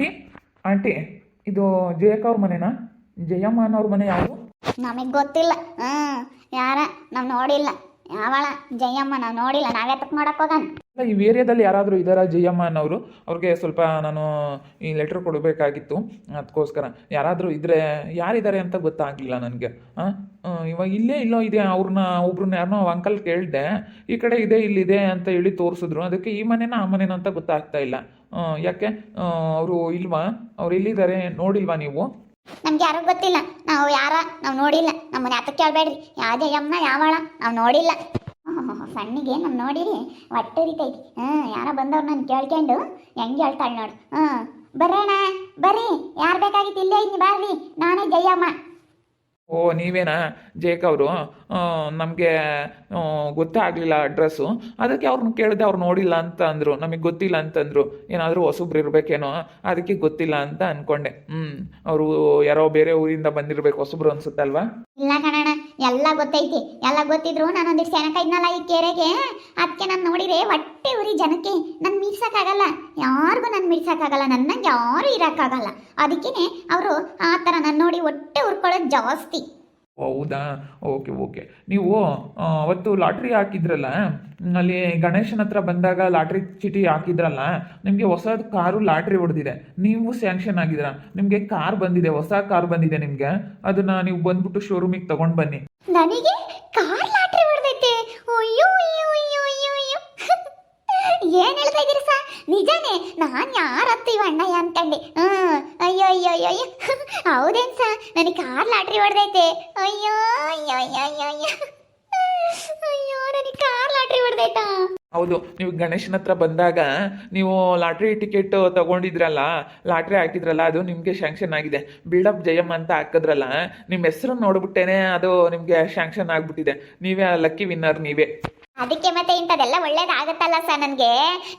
Aunty aunty ಇದು ಜಯಕ್ಕ ಅವ್ರ ಮನೆನಾ? ಜಯಮ್ಮ ಅನ್ನೋರ ಮನೆ ಯಾವುದು? ನಮಗೆ ಗೊತ್ತಿಲ್ಲ. ಯಾರ? ನಾವು ನೋಡಿಲ್ಲ. ಯಾವಳ? ಜಯಮ್ಮ ನಾವು ನೋಡಿಲ್ಲ. ನಾವ್ಯಾತಕ್ಕೆ ನೋಡಕ್ ಹೋಗಣ ಅಲ್ಲ ಈ ಏರಿಯಾದಲ್ಲಿ ಯಾರಾದರೂ ಇದ್ದಾರಾ ಜಯಮ್ಮ ಅನ್ನೋರು ಅವ್ರಿಗೆ ಸ್ವಲ್ಪ ನಾನು ಈ ಲೆಟರ್ ಕೊಡಬೇಕಾಗಿತ್ತು. ಅದಕ್ಕೋಸ್ಕರ ಯಾರಾದರೂ ಇದ್ರೆ ಯಾರಿದ್ದಾರೆ ಅಂತ ಗೊತ್ತಾಗಲಿಲ್ಲ ನನಗೆ. ಇವಾಗ ಇಲ್ಲೇ ಇಲ್ಲೋ ಇದೆ ಅವ್ರನ್ನ ಒಬ್ರನ್ನ ಯಾರನ್ನೋ ಅಂಕಲ್ ಕೇಳಿದೆ ಈ ಕಡೆ ಇದೆ ಇಲ್ಲಿದೆ ಅಂತ ಹೇಳಿ ತೋರಿಸಿದ್ರು. ಅದಕ್ಕೆ ಈ ಮನೆನ ಆ ಮನೆನ ಅಂತ ಗೊತ್ತಾಗ್ತಾ ಇಲ್ಲ. ಯಾಕೆ? ಅವರು ಇಲ್ವಾ? ಅವ್ರು ಎಲ್ಲಿದ್ದಾರೆ? ನೋಡಿಲ್ವಾ ನೀವು? ನಮ್ಗೆ ಯಾರು ಗೊತ್ತಿಲ್ಲ. ನಾವು ಯಾರ? ನಾವು ನೋಡಿಲ್ಲ. ನಮ್ಮನ್ನ ಯಾತಕ್ಕೆ ಕೇಳಬೇಡ್ರಿ ಯಾವುದೇ ಯಮ್ಮ ಯಾವಳ, ನಾವು ನೋಡಿಲ್ಲ. ಸಣ್ಣಿಗೆ ನಮ್ಮ ನೋಡಿರಿ. ಹೊಟ್ಟೆ ಉರಿತೈತಿ. ಹ್ಞೂ ಯಾರೋ ಬಂದವ್ರು ನಾನು ಕೇಳ್ಕೊಂಡು ಹೆಂಗೆ ಹೇಳ್ತಾಳೆ ನೋಡು. ಹ್ಞೂ ಬರ್ರಣ್ಣ, ಬರ್ರಿ. ಯಾರು ಬೇಕಾಗಿತ್ತು ಇಲ್ಲೇ ಇದ್ದೀನಿ ಬರ್ರಿ. ನಾನೇ ಜಯಮ್ಮ. ಓ, ನೀವೇನಾ? ಜೇಕ್ ಅವರು? ನಮಗೆ ಗೊತ್ತೇ ಆಗಲಿಲ್ಲ ಅಡ್ರೆಸ್ಸು. ಅದಕ್ಕೆ ಅವ್ರನ್ನ ಕೇಳಿದೆ ಅವ್ರು ನೋಡಿಲ್ಲ ಅಂತ ಅಂದರು. ನಮಗೆ ಗೊತ್ತಿಲ್ಲ ಅಂತಂದರು. ಏನಾದರೂ ಹೊಸಬ್ರು ಇರಬೇಕೇನೋ? ಅದಕ್ಕೆ ಗೊತ್ತಿಲ್ಲ ಅಂತ ಅಂದ್ಕೊಂಡೆ ಹ್ಞೂ ಅವರು ಯಾರೋ ಬೇರೆ ಊರಿಂದ ಬಂದಿರಬೇಕು, ಹೊಸಬ್ರು ಅನ್ಸುತ್ತಲ್ವಾ? ಇಲ್ಲ ಕಣಣ ಎಲ್ಲ ಗೊತ್ತೈತಿ. ಎಲ್ಲ ಗೊತ್ತಿದ್ರು ನಾನೊಂದಿಷ್ಟು ಸೆನಕ ಇದ್ನಲ್ಲ ಈ ಕೆರೆಗೆ? ಅದಕ್ಕೆ ನಾನು ನೋಡಿದ್ರೆ ಹೊಟ್ಟೆ ಉರಿ ಜನಕ್ಕೆ. ನಾನು ಮೀರ್ಸೋಕ್ಕಾಗಲ್ಲ. ಯಾರಿಗೂ ನಾನು ಮೀರ್ಸೋಕ್ಕಾಗಲ್ಲ. ನನ್ನಂಗೆ ಯಾರು ಇರೋಕ್ಕಾಗಲ್ಲ. ಅದಕ್ಕೇ ಅವರು ಆ ಥರ ನಾನು ನೋಡಿ ಹೊಟ್ಟೆ ಉರ್ಕೊಳ್ಳೋದು ಜಾಸ್ತಿ. ಹೌದಾ? Okay okay. ನೀವು ಅವತ್ತು ಲಾಟ್ರಿ ಹಾಕಿದ್ರಲ್ಲ? ಅಲ್ಲಿ ಗಣೇಶನ ಹತ್ರ ಬಂದಾಗ ಲಾಟ್ರಿ ಚೀಟಿ ಹಾಕಿದ್ರಲ್ಲ? ನಿಮಗೆ ಹೊಸದು ಕಾರು ಲಾಟ್ರಿ ಹೊಡೆದಿದೆ. ನೀವು ಸ್ಯಾಂಕ್ಷನ್ ಆಗಿದ್ರ ನಿಮಗೆ ಕಾರ್ ಬಂದಿದೆ ಹೊಸ ಕಾರ್ ಬಂದಿದೆ ನಿಮಗೆ. ಅದನ್ನ ನೀವು ಬಂದ್ಬಿಟ್ಟು ಶೋರೂಮಿಗೆ ತಗೊಂಡು ಬನ್ನಿ. ನನಗೆ ಕಾರ್ ಲಾಟ್ರಿ ಹೊಡೆದೈತೆ. ಅಯ್ಯೋ ಅಯ್ಯೋ ಅಯ್ಯೋ ಅಯ್ಯೋ. ಅಯ್ಯೋ ಏನ್ ಹೇಳ್ತಾ ಇದೀರಿ ಸಾ ನಿಜಾನೇ, ನಾನು ಯಾರತ್ತ ಹತ್ತೀವ ಅಣ್ಣಯ್ಯ ಅಂತಂಡೆ ಹ್ಞೂ ಅಯ್ಯೋ ಅಯ್ಯೋ ಅಯ್ಯೋ ಹೌದೇನ್ ಸಾ ನನಗೆ ಕಾರ್ ಲಾಟ್ರಿ ಹೊಡೆದೈತೆ. ಅಯ್ಯೋ ಅಯ್ಯೋ ಅಯ್ಯೋ ಅಯ್ಯೋ ಅಯ್ಯೋ. ನನಗೆ ಕಾರ್ ಲಾಟ್ರಿ ಹೊಡೆದೈತಾ? ಹೌದು, ನೀವು ಗಣೇಶನ ಹತ್ರ ಬಂದಾಗ ನೀವು ಲಾಟ್ರಿ ಟಿಕೆಟ್ ತಗೊಂಡಿದ್ರಲ್ಲ, ಲಾಟ್ರಿ ಹಾಕಿದ್ರಲ್ಲ, ಅದು ನಿಮಗೆ ಶಾಂಕ್ಷನ್ ಆಗಿದೆ. ಬಿಲ್ಡಪ್ ಜಯಮ್ಮ ಅಂತ ಹಾಕಿದ್ರಲ್ಲ ನಿಮ್ಮ ಹೆಸರು ನೋಡ್ಬಿಟ್ಟೇನೆ ಅದು ನಿಮಗೆ ಶಾಂಕ್ಷನ್ ಆಗ್ಬಿಟ್ಟಿದೆ. ನೀವೇ ಲಕ್ಕಿ ವಿನ್ನರ್ ನೀವೇ. ಅದಕ್ಕೆ ಮತ್ತೆ ಇಂಥದೆಲ್ಲ ಒಳ್ಳೇದಾಗುತ್ತಲ್ಲ ಸರ್ ನನಗೆ?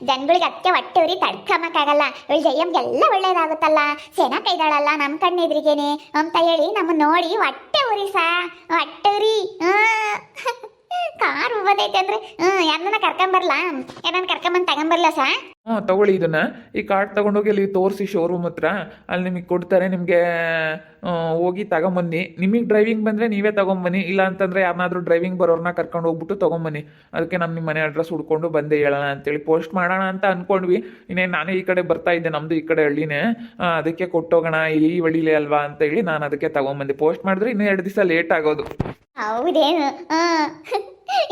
ಜನಗಳಿಗೆ ಅದಕ್ಕೆ ಹೊಟ್ಟೆ ಉರಿ ತಡ್ಕಮಕ್ಕಾಗಲ್ಲ. ಇವಳು ಜಯಮ್ಗೆಲ್ಲ ಒಳ್ಳೇದಾಗುತ್ತಲ್ಲ. ಸೇನಾ ಕೈದಾಳಲ್ಲ ನಮ್ಮ ಕಣ್ಣೆದ್ರಿಗೇನೆ. ಅಂತ ಹೇಳಿ ನಮ್ಮ ನೋಡಿ ಹೊಟ್ಟೆ ಉರಿ ಸಾ ಹೊಟ್ಟೆ ಉರಿ. ಕಾರ್ ಹೋಗೋದೈತೆ ಅಂದ್ರೆ ಹ್ಞೂ ಯಾರನ್ನ ಕರ್ಕೊಂಬರ್ಲಾ ಯಾರನ್ನ ಕರ್ಕೊಂಬಂದು ತಗೊಂಬರ್ಲ ಸಾ? ಹಾಂ ತಗೊಳ್ಳಿ ಇದನ್ನ. ಈ ಕಾರ್ಡ್ ತಗೊಂಡೋಗಿ ಅಲ್ಲಿ ತೋರಿಸಿ ಶೋರೂಮ್ ಹತ್ರ. ಅಲ್ಲಿ ನಿಮಗೆ ಕೊಡ್ತಾರೆ ನಿಮಗೆ ಹೋಗಿ ತಗೊಂಬನ್ನಿ ನಿಮಗೆ ಡ್ರೈವಿಂಗ್ ಬಂದರೆ ನೀವೇ ತಗೊಂಬನ್ನಿ ಇಲ್ಲ ಅಂತಂದ್ರೆ ಯಾರನ್ನಾದ್ರೂ ಡ್ರೈವಿಂಗ್ ಬರೋರ್ನ ಕರ್ಕೊಂಡು ಹೋಗ್ಬಿಟ್ಟು ತಗೊಂಬನ್ನಿ ಅದಕ್ಕೆ ನಮ್ಮ ನಿಮ್ಮ ಮನೆ ಅಡ್ರೆಸ್ ಹುಡ್ಕೊಂಡು ಬಂದೆ ಹೇಳೋಣ ಅಂತೇಳಿ ಪೋಸ್ಟ್ ಮಾಡೋಣ ಅಂತ ಅಂದ್ಕೊಂಡ್ವಿ ಇನ್ನೇನು ನಾನೇ ಈ ಕಡೆ ಬರ್ತಾ ಇದ್ದೆ ನಮ್ಮದು ಈ ಕಡೆ ಹಳ್ಳಿನೇ. ಅದಕ್ಕೆ ಕೊಟ್ಟೋಗೋಣ ಈ ಹಳ್ಳಿಲೇ ಅಲ್ವಾ ಅಂತ ಹೇಳಿ ನಾನು ಅದಕ್ಕೆ ತಗೊಂಬಂದೆ ಪೋಸ್ಟ್ ಮಾಡಿದ್ರೆ ಇನ್ನೂ ಎರಡು ದಿವಸ ಲೇಟ್ ಆಗೋದು. ಹೌದೇನು? ಹಾಂ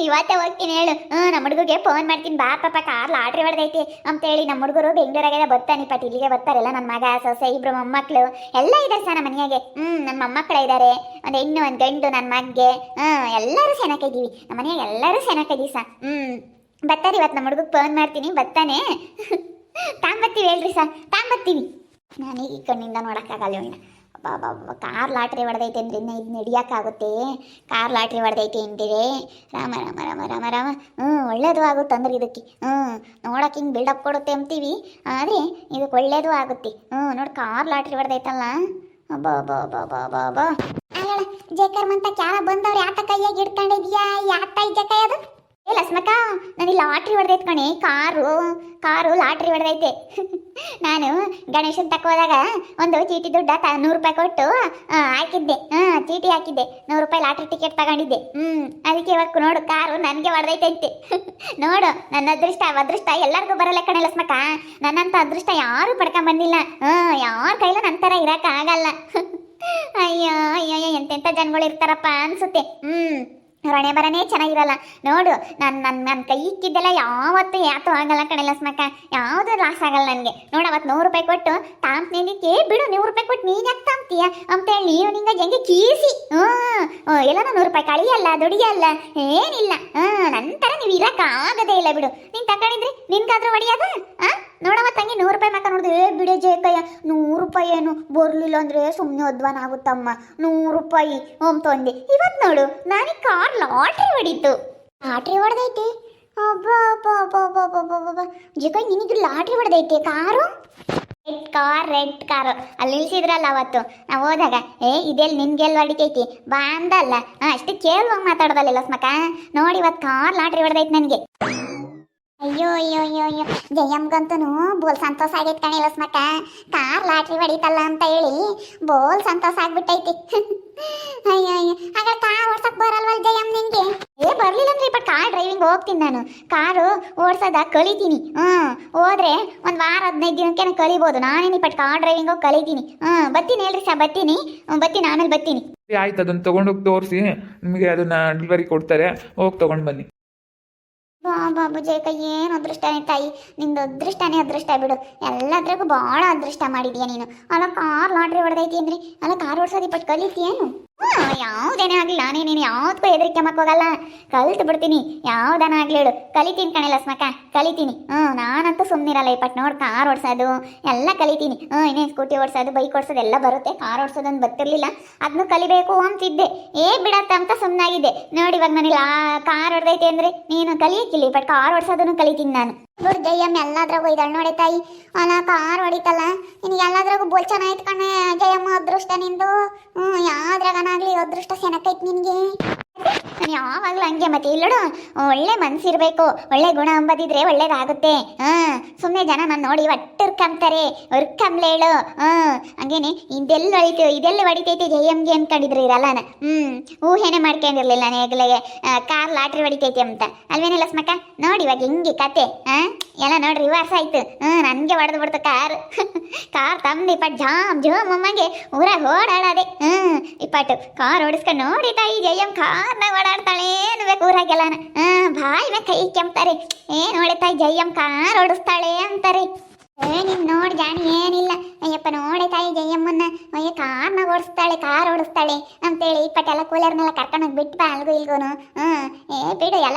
ಇವತ್ತೇ ಹೋಗ್ತೀನಿ ಹೇಳು. ಹ್ಞೂ ನಮ್ಮ ಹುಡುಗಗೆ ಫೋನ್ ಮಾಡ್ತೀನಿ. ಬಾ ಪಾಪ ಕಾರ್ ಲಾಟ್ರಿ ಹೊಡೆದೈತಿ ಅಂತೇಳಿ. ನಮ್ಮ ಹುಡುಗರು ಬೆಂಗಳೂರಾಗೆಲ್ಲ ಬರ್ತಾನೆ. ಪಟ್, ಇಲ್ಲಿಗೆ ಬರ್ತಾರಲ್ಲ ನನ್ನ ಮಗ, ಸೊಸೆ, ಇಬ್ರು ಮೊಮ್ಮಕ್ಕಳು ಎಲ್ಲ ಇದ್ದಾರೆ ಸರ್ ನಮ್ಮ ಮನೆಯಾಗೆ. ಹ್ಞೂ ನನ್ನ ಮೊಮ್ಮಕ್ಕಳು ಇದ್ದಾರೆ ಒಂದು ಹೆಣ್ಣು, ಒಂದು ಗಂಡು ನನ್ನ ಮಗ್ಗೆ. ಹ್ಞೂ ಎಲ್ಲರೂ ಸೆನಕ್ಕಿದ್ದೀವಿ ನಮ್ಮ ಮನೆಯಾಗೆ ಎಲ್ಲರೂ ಸೆನಕ್ಕಿದ್ದೀವಿ ಸರ್. ಹ್ಞೂ ಬರ್ತಾರೆ ಇವತ್ತು ನಮ್ಮ ಹುಡುಗಗೆ ಫೋನ್ ಮಾಡ್ತೀನಿ. ಬರ್ತಾನೆ. ತಾಂಬತ್ತೀವಿ ಹೇಳ್ರಿ ಸರ್. ತಾಂಬತ್ತೀವಿ. ನಾನು ಈ ಕಣ್ಣಿಂದ ನೋಡೋಕ್ಕಾಗಲ್ಲ ಇವನ್ನ. ಕಾರ್ ಲಾಟ್ರಿ ಹೊಡೆದೈತೆ ಅಂದ್ರೆ ಇನ್ನು ಇದು ನಡಿಯೋಕ್ಕಾಗುತ್ತೆ ಕಾರ್ ಲಾಟ್ರಿ ಹೊಡೆದೈತೆ ಅಂದಿರೇ ರಾಮ ರಾಮ ರಾಮ ರಾಮ ರಾಮ. ಹ್ಞೂ ಒಳ್ಳೇದು ಆಗುತ್ತೆ ಅಂದ್ರೆ ಇದಕ್ಕೆ. ಹ್ಞೂ ನೋಡಕ್ಕೆ ಹಿಂಗೆ ಬಿಲ್ಡಪ್ ಕೊಡುತ್ತೆ ಅಂತೀವಿ, ಆದರೆ ಇದಕ್ಕೆ ಒಳ್ಳೇದು ಆಗುತ್ತೆ. ಹ್ಞೂ ನೋಡಿ ಕಾರ್ ಲಾಟ್ರಿ ಹೊಡೆದೈತಲ್ಲ. ಬಾ ಮಂತ ಕ್ಯಾರ ಬಂದವ್ರು ಯಾತ ಕೈಯಾಗಿ ಇಡ್ಕೊಂಡಿದ್ಯಾ ಯಾತ ಜಕ ಅದು ಏ ಲಸ್ಮಕ್ಕ ನನಗೆ ಲಾಟ್ರಿ ಹೊಡೆದೈತೆ ಕಣೆ. Car car lottery ಹೊಡೆದೈತೆ. ನಾನು ಗಣೇಶನ್ ಹೋದಾಗ ಒಂದು ಚೀಟಿ ದುಡ್ಡ ತ ನೂರು ರೂಪಾಯಿ ಕೊಟ್ಟು ಹಾಕಿದ್ದೆ. ಹಾಂ ಚೀಟಿ ಹಾಕಿದ್ದೆ. ನೂರು ರೂಪಾಯಿ ಲಾಟ್ರಿ ಟಿಕೆಟ್ ತಗೊಂಡಿದ್ದೆ. ಹ್ಞೂ ಅದಕ್ಕೆ ಇವಾಗ ನೋಡು, ಕಾರು ನನಗೆ ಹೊಡೆದೈತಂತೆ. ನೋಡು, ನನ್ನ ಅದೃಷ್ಟ ಅದೃಷ್ಟ ಎಲ್ಲರಿಗೂ ಬರಲ್ಲ ಕಣೆ ಲಸ್ಮಕ್ಕ. ನನ್ನಂಥ ಅದೃಷ್ಟ ಯಾರೂ ಪಡ್ಕೊಂಬಂದಿಲ್ಲ ಹ್ಞೂ ಯಾರ ಕೈಲೂ ನನ್ನ ಥರ ಇರೋಕ್ಕಾಗಲ್ಲ ಅಯ್ಯೋ ಅಯ್ಯೋ, ಎಂತೆಂಥ ಜನಗಳು ಇರ್ತಾರಪ್ಪ ಅನ್ಸುತ್ತೆ. ಹ್ಞೂ ರಣೆ ಬರನೇ ಚೆನ್ನಾಗಿರಲ್ಲ. ನೋಡು ನನ್ನ ನನ್ನ ನನ್ನ ಕೈ ಇಕ್ಕಿದ್ದೆಲ್ಲ ಯಾವತ್ತೂ ಯಾತೂ ಆಗಲ್ಲ ಕಣೆ ಲಸ್ಮಕ್ಕ ಯಾವುದು ಲಾಸ್ ಆಗಲ್ಲ ನನಗೆ. ನೋಡು ಅವತ್ತು ನೂರು ರೂಪಾಯಿ ಕೊಟ್ಟು ತಾಂಪ್ ನಿಂದಿಕ್ಕೆ ಬಿಡು, ನೂರು ರೂಪಾಯಿ ಕೊಟ್ಟು ನೀನು ಯಾಕೆ ತಾಂಪ್ತೀಯ ಅಂತೇಳಿ ನೀವು ನಿಂಗೆ ಹೆಂಗೆ ಕೀಸಿ ಹ್ಞೂ ಎಲ್ಲ ನೂರು ರೂಪಾಯಿ ಕಳಿಯಲ್ಲ ದುಡಿಯಲ್ಲ ಏನಿಲ್ಲ. ಹ್ಞೂ ನಂತರ ನೀವು ಇರೋಕ್ಕಾಗದೇ ಇಲ್ಲ ಬಿಡು. ನೀನು ತಗೊಂಡಿದ್ರೆ ನಿನ್ಗಾದ್ರೂ ಹೊಡಿಯೋದ ಹಾಂ ನೋಡವ ತಂಗಿ, ನೂರು ರೂಪಾಯಿ ಮಾತ್ರ ನೋಡಿದೆ. ಬಿಡೆ ಜೇಕಯ್ಯ, ನೂರು ರೂಪಾಯಿ ಏನು? ಬರ್ಲಿಲ್ಲ ಅಂದ್ರೆ ಸುಮ್ಮನೆ ಅಧ್ವಾನ ಆಗುತ್ತಮ್ಮ. ನೂರು ರೂಪಾಯಿ, ಓಂ ತೊಂದೆ. ಇವತ್ತು ನೋಡು ನನಗೆ ಕಾರ್ ಲಾಟ್ರಿ ಹೊಡಿತು. ಲಾಟ್ರಿ ಹೊಡೆದೈತಿ? ಜೇಕಯ್ಯ ನಿನಗೆ lottery ಹೊಡೆದೈತಿ, car? Red car, red car. ಅಲ್ಲಿ ನಿಲ್ಸಿದ್ರಲ್ಲ ಅವತ್ತು. ನಾವು ಹೋದಾಗ, ಏ ಇದೆಲ್ಲಿ ನಿನ್ಗೆಲ್ಲ ಹೊಡಿತೈತಿ ಬಾ ಅಂದಲ್ಲ. ಅಷ್ಟು ಕೇಳುವಾಗ ಮಾತಾಡೋದಲ್ಲ ಸ್ಮಕ ನೋಡಿ ಇವತ್ತು ಕಾರ್ ಲಾಟ್ರಿ ಹೊಡೆದೈತಿ ನನಗೆ. ಅಯ್ಯೋ ಅಯ್ಯೋ ಅಯ್ಯೋ ಅಯ್ಯೋ. ಜಯಮ್ಗಂತೂ ಬೋಲ್ ಸಂತೋಷ ಆಗೈತೆ ಕಣೆ ಲಸ್ಮಕ್ಕ ಕಾರ್ ಲಾಟ್ರಿ ಹೊಡಿತಲ್ಲ ಅಂತ ಹೇಳಿ ಬೋಲ್ ಸಂತೋಷ ಆಗ್ಬಿಟ್ಟೈತಿ. ಅಯ್ಯೋ ಅಯ್ಯೋ. ಹಾಗಾದ್ರೆ ಕಾರ್ ಓಡ್ಸಕ್ ಬರಲ್ವಲ್ ಜಯಮ್ ನಿಂಗೆ? ಏ ಬರ್ಲಿಲ್ಲ ಅಂದ್ರೆ ಬಟ್ ಕಾರ್ ಡ್ರೈವಿಂಗ್ ಹೋಗ್ತೀನಿ ನಾನು. ಕಾರು ಓಡ್ಸೋದ ಕಲಿತೀನಿ. ಹ್ಮ್ ಹೋದ್ರೆ ಒಂದ್ ವಾರ ಹದಿನೈದು ದಿನಕ್ಕೆ ಕಲಿಬೋದು. ನಾನೇನು ಇಪ್ಪಟ್ ಕಾರ್ ಡ್ರೈವಿಂಗ್ ಹೋಗಿ ಕಲಿತೀನಿ. ಹ್ಮ್ ಬತ್ತೀನಿ ಹೇಳ್ರಿ ಸರ್ ಬತ್ತೀನಿ ಬತ್ತೀನಿ ಆಮೇಲೆ ಬತ್ತೀನಿ ಆಯ್ತು, ಅದನ್ನು ತೊಗೊಂಡೋಗಿ ತೋರಿಸಿ. ನಿಮಗೆ ಅದನ್ನ ಡೆಲಿವರಿ ಕೊಡ್ತಾರೆ. ಹೋಗಿ ತೊಗೊಂಡು ಬನ್ನಿ. ಬಾಬು ಜಯಕ ಏನು ಅದೃಷ್ಟನೇ ತಾಯಿ? ನಿಂದು ಅದೃಷ್ಟನೇ ಅದೃಷ್ಟ ಬಿಡು. ಎಲ್ಲದ್ರಾಗೂ ಭಾಳ ಅದೃಷ್ಟ ಮಾಡಿದ್ಯಾ ನೀನು. ಅಲ್ಲ ಕಾರ್ ಲಾಟ್ರಿ ಹೊಡೆದೈತಿ ಅಂದ್ರಿ? ಅಲ್ಲ ಕಾರ್ ಓಡಿಸೋದು ಬಟ್ ಕಲಿತೀಯೇನು ಯಾವುದೇನೇ ಆಗಲಿ ನಾನೇ ನೀನು ಯಾವ್ದಕ್ಕೂ ಹೆದರಿಕೆ ಹೋಗಲ್ಲ. ಕಲ್ತು ಬಿಡ್ತೀನಿ. ಯಾವ್ದನ ಆಗ್ಲಿ ಹೇಳು. ಕಲಿತೀನಿ ಕಣೆ ಲಸ್ಮಕ್ಕ ಕಲಿತೀನಿ. ಹ್ಞೂ ನಾನಂತೂ ಸುಮ್ಮನಿರಲ್ಲ ಇಪ್ಪಟ್ಟು ನೋಡಿ, ಕಾರ್ ಓಡಿಸೋದು, ಎಲ್ಲ ಕಲಿತೀನಿ. ಹ್ಞೂ ಇನ್ನೇನು ಸ್ಕೂಟಿ ಓಡಿಸೋದು ಬೈಕ್ ಓಡಿಸೋದು ಎಲ್ಲ ಬರುತ್ತೆ. ಕಾರ್ ಓಡಿಸೋದೊಂದು ಬರ್ತಿರ್ಲಿಲ್ಲ. ಅದನ್ನು ಕಲಿಬೇಕು ಅಂತಿದ್ದೆ. ಏ ಬಿಡತ್ತ ಅಂತ ಸುಮ್ಮನಾಗಿದ್ದೆ ನೋಡಿ ಇವಾಗ ನನಗೆ ಕಾರ್ ಹೊಡೆದೈತೆ ಅಂದ್ರೆ, ನೀನು ಕಲಿಯಕ್ಕಿಲ್ಲ ಬಟ್ ಕಾರ್ ಓಡಿಸೋದನ್ನು ಕಲಿತೀನಿ ನಾನು. ನೋಡು ಜಯಮ್ಮ ಎಲ್ಲದ್ರಾಗೂ ಇದ್ದಾಳೆ ನೋಡಿ ತಾಯಿ. ಅಲ್ಲ, ಕಾರ್ ಹೊಡಿತಲ್ಲ. ನಿನಗೆ ಎಲ್ಲದ್ರಾಗೂ ಬೋಲ್ ಚೆನ್ನಾಯ್ತು ಕಣೆ. ಜಯಮ್ಮ ಅದೃಷ್ಟ ನಿಂದು. ಹ್ಞೂ ಯಾವ್ದ್ರಾಗನಾಗ್ಲಿ ಅದೃಷ್ಟ ಸೆನಕೈತ್ ನಿನಗೆ. ನಾನು ಯಾವಾಗಲೂ ಹಂಗೆ ಮತ್ತೆ. ಇಲ್ಲೋಡು ಒಳ್ಳೆ ಮನ್ಸಿರ್ಬೇಕು. ಒಳ್ಳೆ ಗುಣ ಅಂಬದಿದ್ರೆ ಒಳ್ಳೇದಾಗುತ್ತೆ. ಹಾ ಸುಮ್ಮನೆ ಜನ ನಾನು ನೋಡಿ ಒಟ್ಟು ಉರ್ಕಂಬ್ತಾರೆ ಕಮ್ಲೇಳು ಹ್ಞೂ ಹಂಗೇನೆ ಇದೆಲ್ಲ ಹೊಡಿತು ಇದೆಲ್ಲ ಹೊಡಿತೈತೆ ಜಯಮ್ಗೆ ಅನ್ಕೊಂಡಿದ್ರು ಇರಲ್ಲನ ಹ್ಮ್, ಊಹೆನೆ ಮಾಡ್ಕೊಂಡಿರ್ಲಿಲ್ಲ ನಾನು ಹೆಗ್ಲಿಗೆ. ಕಾರ್ ಲಾಟ್ರಿ ಹೊಡಿತೈತೆ ಅಂತ. ಅಲ್ವೇನಿಲ್ಲ ಸ್ಮಕ್ಕ? ನೋಡಿ ಇವಾಗ ಹಿಂಗೆ ಕತೆ ಹಾಂ ಎಲ್ಲ ನೋಡಿ ರಿವರ್ಸ್ ಆಯ್ತು. ಹ್ಮ್, ನನಗೆ ಹೊಡೆದು ಬಿಡ್ತು ಕಾರ್. ಕಾರ್ ತಂದು ಪಟ್ ಜಾಮ್ ಜೋಮ್ ಅಮ್ಮಂಗೆ, ಊರಾಗ ಓಡಾಡದೆ. ಹ್ಮ್ ಇಪ್ಪಟ್ಟು ಕಾರ್ ಓಡಿಸ್ಕೊಂಡು ನೋಡಿ ತಾಯಿ ಜಯಮ್ ಕಾರ್ನಾಗ ಓಡಾಡ್ತಾಳೆ ಅನ್ಬೇಕು ಊರಾಗೆಲ್ಲ ಹ್ಮ್, ಬಾಯಿ ಮೇಲೆ ಕೈ ಕೆಂಪ್ತಾರೆ ಏನ್ ಹೊಡಿತಾಯಿ ತಾಯಿ ಜಯಮ್ ಕಾರ್ ಓಡಿಸ್ತಾಳೆ ಅಂತಾರೆ. ಏ, ನೀನ್ ನೋಡಿ ಜಾಣಿ, ಏನಿಲ್ಲ. ಅಯ್ಯಪ್ಪ, ನೋಡೆ ತಾಯಿ ಜಯಮ್ಮನ್ನ. ಅಯ್ಯ ಕಾರ್ನ ಓಡಿಸ್ತಾಳೆ, ಕಾರ್ ಓಡಿಸ್ತಾಳೆ. ಅಂತೇಳಿ ಇಪ್ಪಟ್ಟೆಲ್ಲ ಕೂಲರ್ನೆಲ್ಲ ಕರ್ಕೊಂಡೋಗಿ ಬಿಟ್ಟು ಬಾ, ಅಲ್ಗೂ, ಇಲ್ಗೂನು. ಹ್ಮ್. ಏ, ಬಿಡು, ಎಲ್ಲ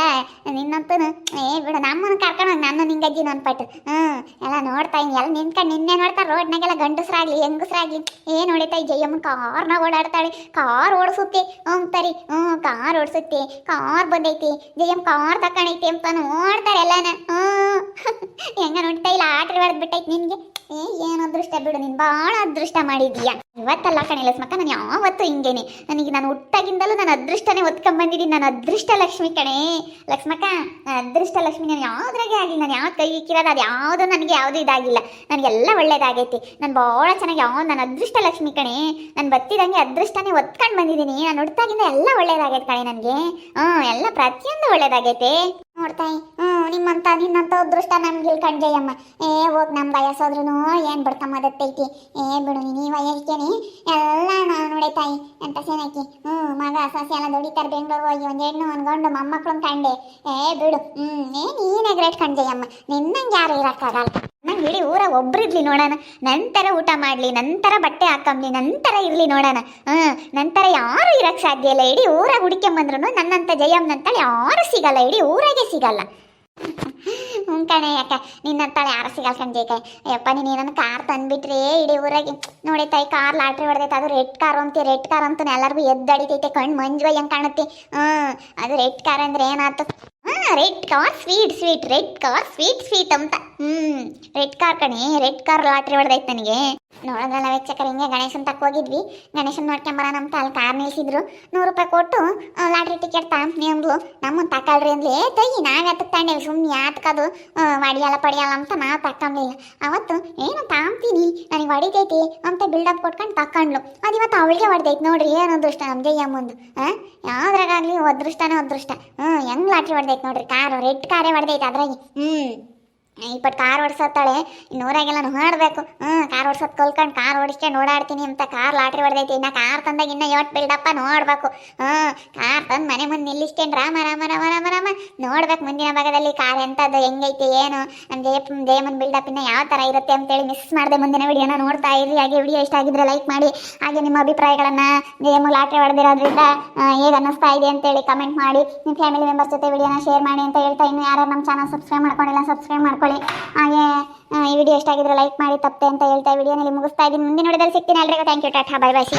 ನಿನ್ನಂತೂ ಏ, ಬಿಡು, ನಮ್ಮನ್ನು ಕರ್ಕೊಂಡೋಗಿ ನನ್ನ ನಿಂಗಜ್ಜಿನ ಅನ್ಪಟ್ಟು. ಹ್ಮ್. ಎಲ್ಲ ನೋಡ್ತಾ ಇನ್ ಎಲ್ಲ ನಿಂತ್ಕೊಂಡು ನಿನ್ನೆ ನೋಡ್ತಾ ರೋಡ್ನಾಗೆಲ್ಲ ಗಂಡಸ್ರಾಗ್ಲಿ, ಹೆಂಗಸ್ರಾಗ್ಲಿ. ಏನ್ ನೋಡಿತಾ ತಾಯಿ ಜಯಮ್ಮ ಕಾರ್ನ ಓಡಾಡ್ತಾಳೆ. ಕಾರ್ ಓಡಿಸುತ್ತೆ. ಅಂತಾರಿ ಹ್ಞೂ ಕಾರ್ ಓಡಿಸುತ್ತೆ. ಕಾರ್ ಬಂದೈತಿ. ಜಯಮ್ಮ ಕಾರ್ ತಕೊಂಡೈತಿ ಅಂತ ನೋಡ್ತಾರೆ ಎಲ್ಲನ. ಹ್ಮ್. ಹೆಂಗ ನೋಡ್ತಾ ಇಲ್ಲ ಆಟ ಹೊಡೆದ್ ಬಿಟ್ಟೈತಿ ನಿನ್ಗೆ? ಏ, ಏನು ಅದೃಷ್ಟ ಬಿಡು, ನೀನು ಭಾಳ ಅದೃಷ್ಟ ಮಾಡಿದೀಯ ಇವತ್ತಲ್ಲ ಕಣೆ ನಾನು ಯಾವತ್ತೂ ಹಿಂಗೇನೆ. ನನಗೆ ನಾನು ಹುಟ್ಟಾಗಿಂದಲೂ ನಾನು ಅದೃಷ್ಟನೇ ಒತ್ಕೊಂಡ್ ಬಂದಿದೀನಿ ನಾನು ಅದೃಷ್ಟ ಲಕ್ಷ್ಮಿ ಕಣೆ. ಲಕ್ಷ್ಮಕ್ಕ, ನಾನ್ ಅದೃಷ್ಟ ಲಕ್ಷ್ಮಿ ನಾನು ಯಾವ್ದ್ರಾಗೆ ಆಗಿಲ್ಲ ನಾನು ಯಾವ ಕೈ ಇಕ್ಕಿರೋದು ಅದು ಯಾವುದೂ ನನಗೆ ಯಾವುದು ಇದಾಗಿಲ್ಲ. ನನಗೆಲ್ಲ ಒಳ್ಳೇದಾಗೈತಿ. ನಾನು ಭಾಳ ಚೆನ್ನಾಗಿ ಯಾವ, ನಾನು ಅದೃಷ್ಟ ಲಕ್ಷ್ಮಿ ಕಣೆ. ನಾನು ಬತ್ತಿದಂಗೆ ಅದೃಷ್ಟನೇ ಒತ್ಕೊಂಡು ಬಂದಿದ್ದೀನಿ. ನಾನು ಹುಟ್ಟಾಗಿಂದ ಎಲ್ಲ ಒಳ್ಳೇದಾಗೈತೆ ಕಣೆ ನನಗೆ. ಹ್ಞೂ ಎಲ್ಲ ಪ್ರತಿಯೊಂದು ಒಳ್ಳೇದಾಗೈತೆ. ನೋಡ್ತಾಯಿ ಹ್ಞೂ ನಿಮ್ಮಂತ, ನಿನ್ನಂತ ಅದೃಷ್ಟ ನಮ್ಗೆ ಇಲ್ಲಿ ಕಣ್ಜಯ್ಯಮ್ಮ. ಏ, ಹೋಗಿ ನಮ್ಮ ಬಯಸೋದ್ರೂ ಏನು ಬಿಡ್ಕೊಂಬದತ್ತೈತಿ ಏ, ಬಿಡು ನೀ ವಯಸ್ಕೇನೆ ಎಲ್ಲ ನಾನು ನೋಡಿ ತಾಯಿ ಅಂತ ಸೇನಾಕಿ ಹ್ಞೂ, ಮಗ, ಸಸಿ ಎಲ್ಲ ದುಡಿತಾರೆ ಬೆಂಗಳೂರು ಹೋಗಿ, ಒಂದು ಹೆಣ್ಣು, ಒಂದು ಗಂಡು ಮೊಮ್ಮಕ್ಳನ್ನ ಕಂಡೆ. ಏ, ಬಿಡು. ಹ್ಞೂ, ಏ ನೀನೇ ಗ್ರೇಟ್ ಅಮ್ಮ ನಿನ್ನಂಗೆ ಯಾರು ಇರೋಕ್ಕಾಗಲ್ಲ. ನಂಗೆ ಇಡೀ ಊರ ಒಬ್ರಿರ್ಲಿ ನೋಡೋಣ. ನಂತರ ಊಟ ಮಾಡಲಿ, ನಂತರ ಬಟ್ಟೆ ಹಾಕಂಬ್ಲಿ, ನಂತರ ಇರಲಿ ನೋಡೋಣ. ಹಾಂ ನಂತರ ಯಾರು ಇರೋಕ್ಕೆ ಸಾಧ್ಯ ಇಲ್ಲ. ಇಡೀ ಊರಾಗ ಬಂದ್ರು ನನ್ನಂತ ಜಯಮ್ಮನಂತ ಯಾರು ಸಿಗಲ್ಲ. ಇಡೀ ಊರಾಗೆ ಸಿಗಲ್ಲ. ಹ್ಞೂ ಕಣೆ, ಯಾಕ? ನಿನ್ನಂತಾಳೆ ಯಾರು ಸಿಗಲ್ಲ ಕಣ್ಜೇಕೆ ಯಪ್ಪ ನೀನು ಏನನ್ನ ಕಾರ್ ತಂದ್ಬಿಟ್ರಿ ಇಡೀ ಊರಾಗೆ. ನೋಡಿ ತಾಯಿ, ಕಾರ್ ಲಾಟ್ರಿ ಹೊಡೆದೈತೆ. ಅದು ರೆಡ್ ಕಾರ್ ಅಂತ, ರೆಡ್ ಕಾರ್ ಅಂತ ಎಲ್ಲರಿಗೂ ಎದ್ದಡಿತೈತೆ ಕಣ್ಣು ಮಂಜು ಹೆಂಗೆ ಕಾಣುತ್ತೆ. ಹ್ಞೂ ಅದು ರೆಡ್ ಕಾರ್ ಅಂದ್ರೆ ಏನಾಯ್ತು ಹಾಂ, red car sweet sweet, red car sweet sweet ಅಂತ. ಹ್ಮ್, ರೆಡ್ ಕಾರ್ ಕಣೆ, ರೆಡ್ ಕಾರ್ ಲಾಟ್ರಿ ಹೊಡೆದೈತೆ ನನಗೆ. ನೋಡೋದ್ರಲ್ಲ ವೀಕ್ಷಕರು, ಹಿಂಗೆ ಗಣೇಶನ್ ತಕ್ಕ ಹೋಗಿದ್ವಿ. ಗಣೇಶನ್ ನೋಡ್ಕೊಂಬರೋಣ ಅಂತ ಅಲ್ಲಿ ಕಾರ್ ನಿಲ್ಸಿದ್ರು. ನೂರು ರೂಪಾಯಿ ಕೊಟ್ಟು ಲಾಟ್ರಿ ಟಿಕೆಟ್ ತಾಂಪ್ನಿ ಅಂದ್ಲು ನಮ್ಮನ್ನ ತಕೊಳ್ರಿ ಅಂದ್ಲಿ. ತಗಿ ನಾವು ಯಾತಕ್ ತಾಂಡೇವಿ. ಸುಮ್ಮನೆ ಯಾತಕದು ಹೊಡಿಯಲ್ಲ ಪಡಿಯಲ್ಲ ಅಂತ ನಾವು ತಕೊಂಡ್ಲಿಲ್ಲ ಅವತ್ತು, ಏನು ತಾಂಬ್ತೀನಿ. ನನಗೆ ಹೊಡಿತೈತಿ ಅಂತ ಬಿಲ್ಡಪ್ ಕೊಟ್ಕೊಂಡು ತಕೊಂಡ್ಲು. ಅದು ಇವತ್ತು ಅವಳಿಗೆ ಹೊಡೆದೈತಿ ನೋಡ್ರಿ. ಏನು ಅದೃಷ್ಟ ನಮ್ಮ ಜಯ್ಯಮ್ಮಂದು ಹಾಂ ಯಾವ್ದ್ರಾಗಲಿ ಅದೃಷ್ಟನೇ ಅದೃಷ್ಟ. ಹ್ಞೂ ಹೆಂಗ್ ಲಾಟ್ರಿ ಹೊಡೆದೈತಿ ನೋಡ್ರಿ. ಕಾರು, ರೆಡ್ ಕಾರೇ ಹೊಡೆದೈತಿ ಅದ್ರಾಗಿ. ಹ್ಞೂ ಇಪ್ಪತ್ತು ಕಾರ್ ಓಡಿಸತ್ತಾಳೆ ನೂರಾಗೆಲ್ಲ ನೋಡ್ಬೇಕು ಹ್ಞೂ ಕಾರ್ ಓಡಿಸೋದು ಕಲ್ಕೊಂಡು ಕಾರ್ ಓಡಿಸ್ಕೊಂಡು ಓಡಾಡ್ತೀನಿ ಅಂತ ಕಾರ್ ಲಾಟ್ರಿ ಹೊಡೆದೈತಿ. ಇನ್ನು ಕಾರ್ ತಂದಾಗ ಇನ್ನ ಯಾವತ್ತು ಬಿಲ್ಡಪ್ಪ ನೋಡ್ಬೇಕು. ಹ್ಞೂ ಕಾರ್ ತಂದು ಮನೆ ಮುಂದೆ ನಿಲ್ಲಿಸ್ಕೊಂಡು ರಾಮ ರಾಮ ರಾಮ ರಾಮ ರಾಮ ನೋಡ್ಬೇಕು ಮುಂದಿನ ಭಾಗದಲ್ಲಿ ಕಾರ್ ಎಂಥದ್ದು ಹೆಂಗೈತಿ, ಏನು? ನಮ್ಮ ಜಯ ಜಯಮನ್ ಬಿಲ್ಡಪ್ ಇನ್ನ ಯಾವ ಥರ ಇರುತ್ತೆ ಅಂತೇಳಿ ಮಿಸ್ ಮಾಡಿದೆ ಮುಂದಿನ ವಿಡಿಯೋನ ನೋಡ್ತಾ ಇರಿ. ಹಾಗೆ ವಿಡಿಯೋ ಇಷ್ಟ ಆಗಿದ್ರೆ ಲೈಕ್ ಮಾಡಿ. ಹಾಗೆ ನಿಮ್ಮ ಅಭಿಪ್ರಾಯಗಳನ್ನು ಜಯಮು ಲಾಟ್ರಿ ಹೊಡೆದಿರೋದ್ರಿಂದ ಹೇಗೆ ಅನ್ನಿಸ್ತಾ ಇದೆ ಅಂತೇಳಿ ಕಮೆಂಟ್ ಮಾಡಿ. ನಿಮ್ಮ ಫ್ಯಾಮಿಲಿ ಮೆಂಬರ್ಸ್ ಜೊತೆ ವಿಡಿಯೋನ ಶೇರ್ ಮಾಡಿ ಅಂತ ಹೇಳ್ತಾ ಇನ್ನು ಯಾರು ನಮ್ಮ ಚಾನಲ್ ಸಬ್ಸ್ಕ್ರೈಬ್ ಮಾಡ್ಕೊಂಡಿಲ್ಲ ಸಬ್ಸ್ಕ್ರೈಬ್ ಮಾಡ್ಕೊಳ್ಳಿ ಹಾಗೆ ಈ ವಿಡಿಯೋ ಇಷ್ಟ ಆಗಿದ್ರೆ ಲೈಕ್ ಮಾಡಿ, ತಪ್ಪೆ ಅಂತ ಹೇಳ್ತಾ ವಿಡಿಯೋನಲ್ಲಿ ಮುಗಿಸ್ತಾ ಇದ್ದೀನಿ. ಮುಂದೆ ನೋಡಿದಲ್ಲಿ ಸಿಗ್ತೀನಿ. ಎಲ್ರಿಗೂ thank you tata bye bye see